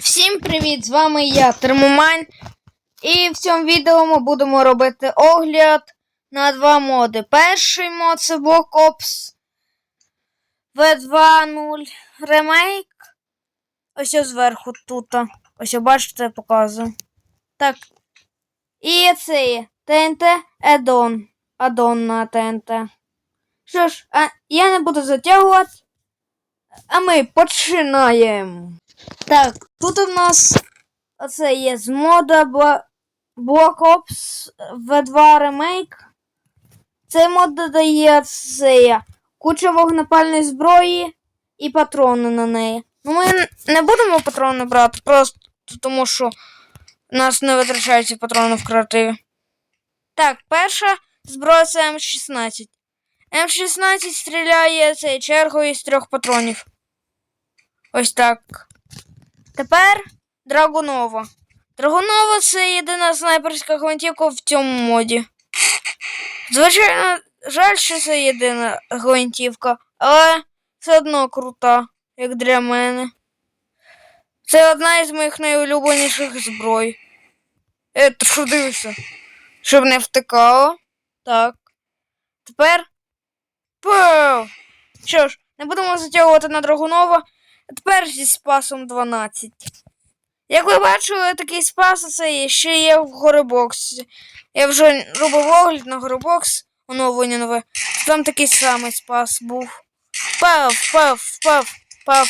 Всім привіт! З вами я, Термомайн. І в цьому відео ми будемо робити огляд на два моди. Перший мод це Black Ops V2.0 Remake. Ось зверху тут. Ось бачите, я показую. Так. І це є TNT Add-on. Add-on на TNT. Що ж, а, я не буду затягувати. А ми починаємо. Так, тут у нас оце є з мода Black Ops V2 Remake. Цей мод додає це куча вогнепальної зброї і патрони на неї. Ну, ми не будемо патрони брати, просто тому що у нас не витрачаються патрони в креативі. Так, перша зброя це М16. М16 стріляє цією чергою з трьох патронів. Ось так. Тепер Драгунова. Драгунова це єдина снайперська гвинтівка в цьому моді. Звичайно, жаль, що це єдина гвинтівка, але все одно крута, як для мене. Це одна із моїх найулюбленіших зброй. Е, ти що дивишся? Щоб не втикало. Так. Тепер. Пау! Що ж, не будемо затягувати на Драгунова. Тепер зі спасом 12. Як ви бачили, такий спас це ще є в горебоксі. Я вже робив огляд на горебокс, оновлення нове. Там такий самий спас був. Пав, пав, пав, пав.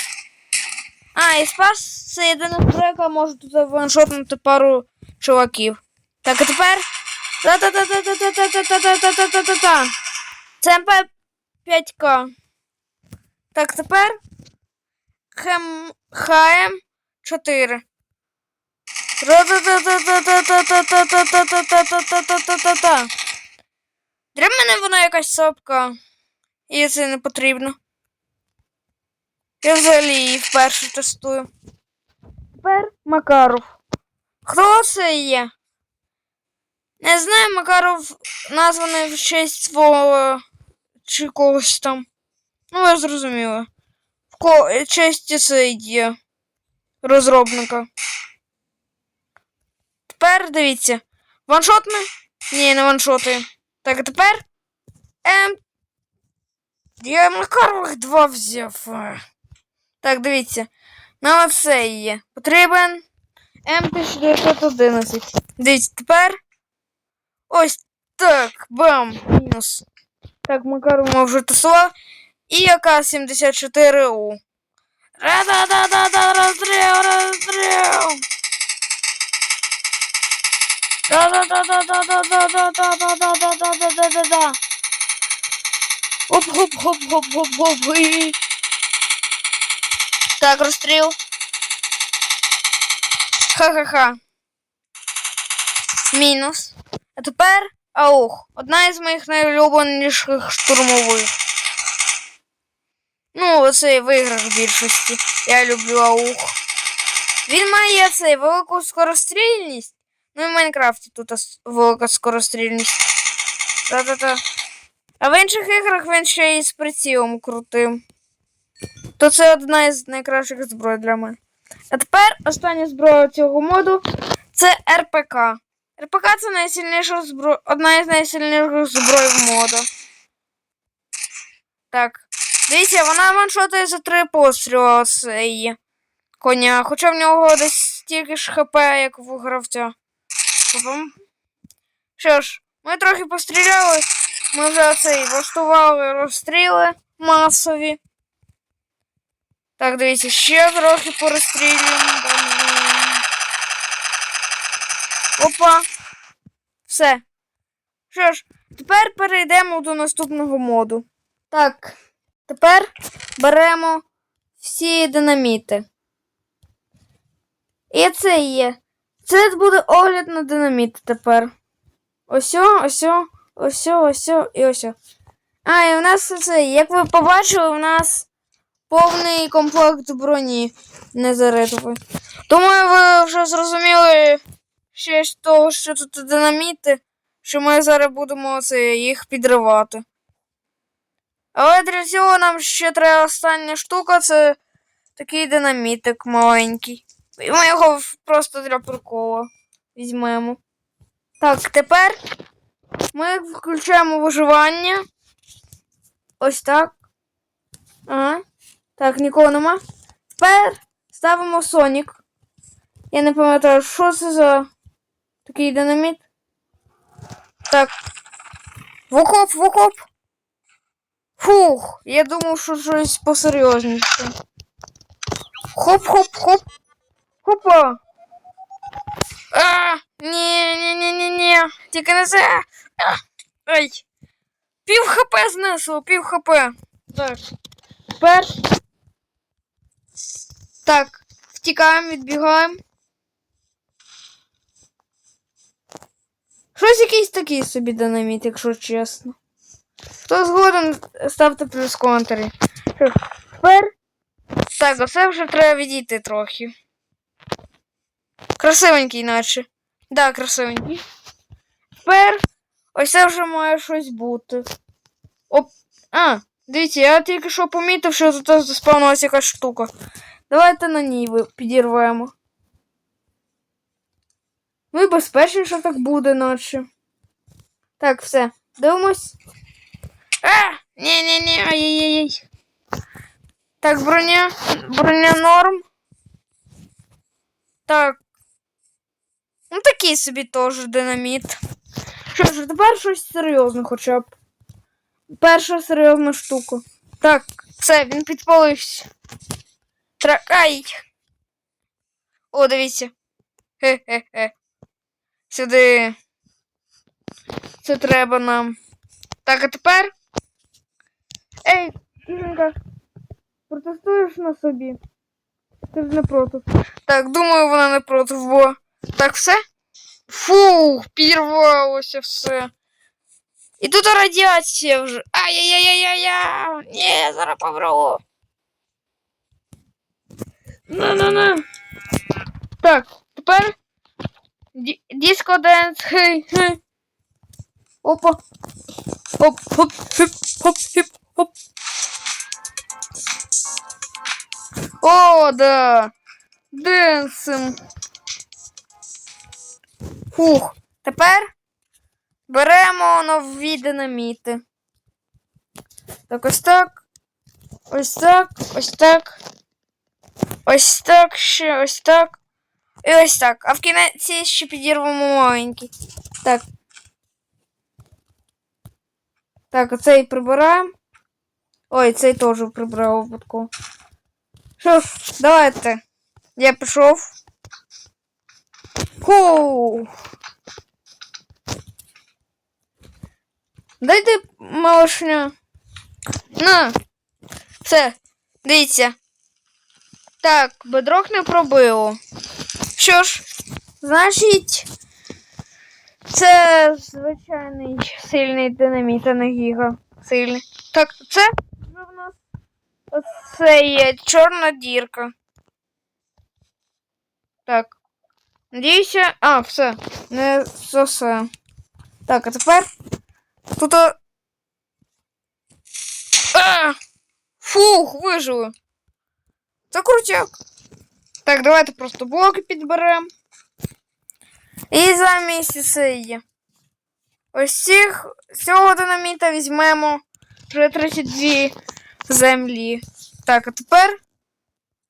А, і спас це єдина зброя, яка може тут ваншотнути пару чуваків. Так, а тепер. Та-та-та-та-та-та-та-та-та-та-та-та-та. Це МП-5К. Так, тепер хм 4. Для мене вона якась сопка. І це не потрібно. Я взагалі її вперше тестую. Тепер Макаров. Хто це є? Не знаю, Макаров названий в честь свого чи когось там. Ну, я зрозуміла. Ко... честі це є розробника. Тепер дивіться. Ваншотне? Ні, не ваншоти. Так, а тепер. Ем. Я Макарових два взяв. Е. Так, дивіться. На оце є. Потрібен М1911. Дивіться, тепер. Ось так. Бам! Мінус. Так, Макаров ми вже тусував. І АК-74У. Ра-да-да-да-да, розстріл, розстріл. Да-да-да-да-да-да-да-да-да-да-да-да-да-да. Оп-хоп-хоп-хоп-хоп-хоп. і- Так, розстріл. Ха-ха-ха. Мінус. А тепер аух. Одна із моїх найулюбленіших штурмових. Ну, оцей в іграх в більшості. Я люблю аух. Він має цей велику скорострільність. Ну і в Майнкрафті тут велика скорострільність. Та-та-та. А в інших іграх він ще і з прицілом крутим. То це одна із найкращих зброй для мене. А тепер остання зброя цього моду це РПК. РПК це найсильніша збро... одна із найсильніших зброй в моду. Так. Дивіться, вона ваншотає за три постріли цей коня. Хоча в нього десь стільки ж хп, як в гравця. Що ж, ми трохи постріляли. Ми вже цей влаштували розстріли масові. Так, дивіться, ще трохи порозстрілюємо. Опа. Все. Що ж, тепер перейдемо до наступного моду. Так, тепер беремо всі динаміти. І це є. Це буде огляд на динаміт тепер. Осьо, осьо, осьо, осьо і осьо. А, і у нас це, як ви побачили, у нас повний комплект броні незаритової. Думаю, ви вже зрозуміли ще з того, що тут динаміти, що ми зараз будемо це, їх підривати. Але для цього нам ще треба остання штука це такий динамітик маленький. Ми його просто для приколу візьмемо. Так, тепер ми включаємо виживання. Ось так. Ага. Так, нікого нема. Тепер ставимо Сонік. Я не пам'ятаю, що це за такий динаміт. Так. В окоп. Фух, я думав, що щось посерйозніше. Хоп-хоп-хоп. Хопа. А, ні, ні, ні, ні, ні. Тільки не це. Ай. Пів хп знесло, пів хп. Так. Тепер. Так. Втікаємо, відбігаємо. Щось якийсь такий собі динаміт, якщо чесно. Хто згоден, ставте плюс ж, Тепер. Так, оце вже треба відійти трохи. Красивенький, наче. Да, красивенький. Тепер ось це вже має щось бути. Оп. А, дивіться, я тільки що помітив, що тут заспавнилася якась штука. Давайте на ній підірвемо. Ну і безпечно, що так буде, наче. Так, все. Дивимось. А! Ні-ні-ні, ай-яй-яй. Так, броня. Броня норм. Так. Ну, такий собі теж динаміт. Що ж, тепер щось серйозне хоча б. Перша серйозна штука. Так, все, він підпалився. Тра... Ай! О, дивіться. Хе-хе-хе. Сюди. Це треба нам. Так, а тепер. Ей, кішенька, протестуєш на собі? Ти ж не проти. Так, думаю, вона не проти, бо. Так, все? Фух, підірвалося все. І тут радіація вже. Ай-яй-яй-яй-яй! Ні, я зараз помру. На-на-на. Так, тепер. Ді- Диско денс. Хей, хей. Опа. Оп, хоп, хип, хоп, хип, Хоп. О, да. Денсим. Фух. Тепер беремо нові динаміти. Так, ось так. Ось так, ось так. Ось так, ще ось так. І ось так. А в кінці ще підірвемо маленький. Так. Так, оцей прибираємо. Ой, цей теж прибрав випадково. Що ж, давайте. Я пішов. Ху. Дайте малышня. На. Все, дивіться. Так, бедрок не пробило. Що ж, значить, це звичайний сильний динаміт, а не гіга. Сильний. Так, це це є чорна дірка. Так. Надіюся. А, все. Не все все. Так, а тепер. Тут. а! Фух, вижили. Це крутяк. Так, давайте просто блоки підберемо. І замість цієї. Ось цих, цього динаміта візьмемо вже 32 землі. Так, а тепер.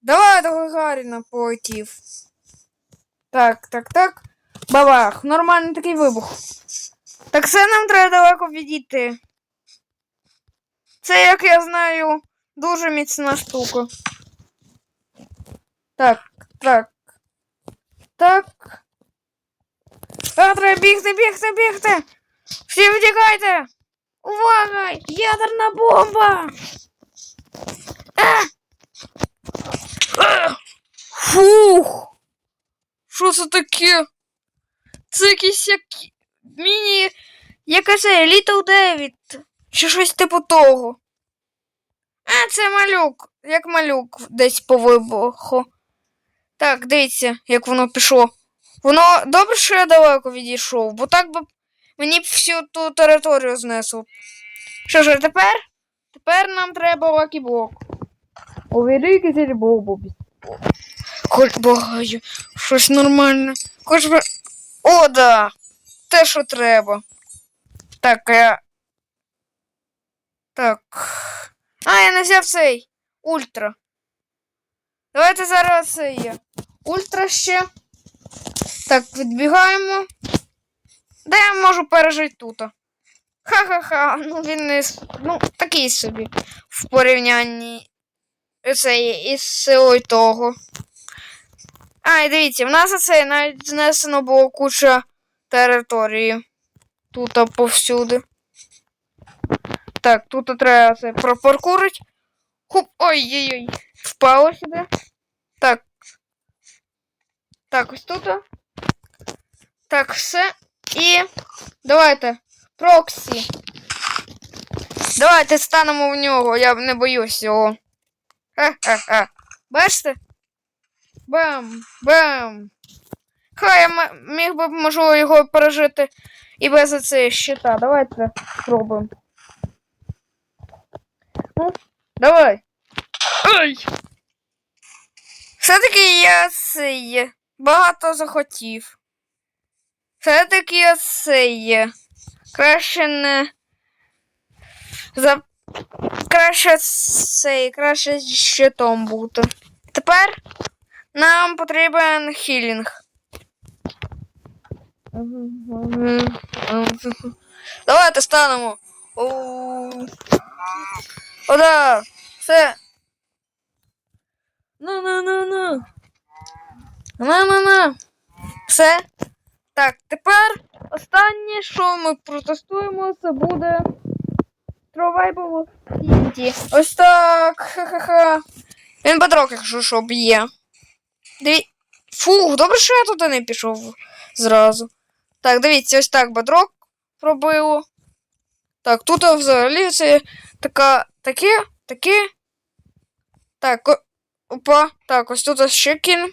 Давай до Гагаріна полетів. Так, так, так. Бабах, нормальний такий вибух. Так це нам треба далеко відійти. Це, як я знаю, дуже міцна штука. Так, так. Так. А, треба бігти, бігти, бігти. Всі втікайте. Увага! Ядерна бомба! Фух! Що це таке? Це якийсь як міні. Якась Little Девід. Чи щось типу того. А, це малюк. Як малюк десь по вибуху. Так, дивіться, як воно пішло. Воно добре, що я далеко відійшов, бо так би мені б всю ту територію знесло. Що ж, тепер? Тепер нам треба лакіблок. У великий зельбобу. Хоч багаю, щось нормальне. Хоч би. О, да! Те, що треба. Так, я. Так. А, я не взяв цей. Ультра. Давайте зараз це є. Ультра ще. Так, відбігаємо. Да я можу пережити тут. Ха-ха-ха. Ну він не. Ну, такий собі. В порівнянні. Це із силою того. А, і дивіться, в нас оце навіть знесено було куча території. Тут повсюди. Так, тут треба це пропаркурить. Хуп, ой-ой-ой. Впало сюди. Так. Так, ось тут. Так, все. І давайте. Проксі. Давайте станемо в нього, я не боюсь його. Ха-ха-ха. Бачите? Бам! Бам! Хай я міг би, можливо, його пережити і без цієї щита. Давайте спробуємо. Ну, давай. Ай! Все-таки я цей багато захотів. Все-таки я цей. Краще не. За... Краще цей, краще щитом бути. Тепер нам потрібен хілінг. Давайте станемо. О, да. Все. Ну-ну-ну-ну. Ну-ну-ну. Все. Так, тепер останнє, що ми протестуємо, це буде Survival TNT. Ось так. Ха-ха-ха. Він бедрок, якщо що, б'є. Диві... Фух, добре, що я туди не пішов зразу. Так, дивіться, ось так бедрок пробило. Так, тут взагалі це така, таке, таке. Так, опа. Так, ось тут ще кін.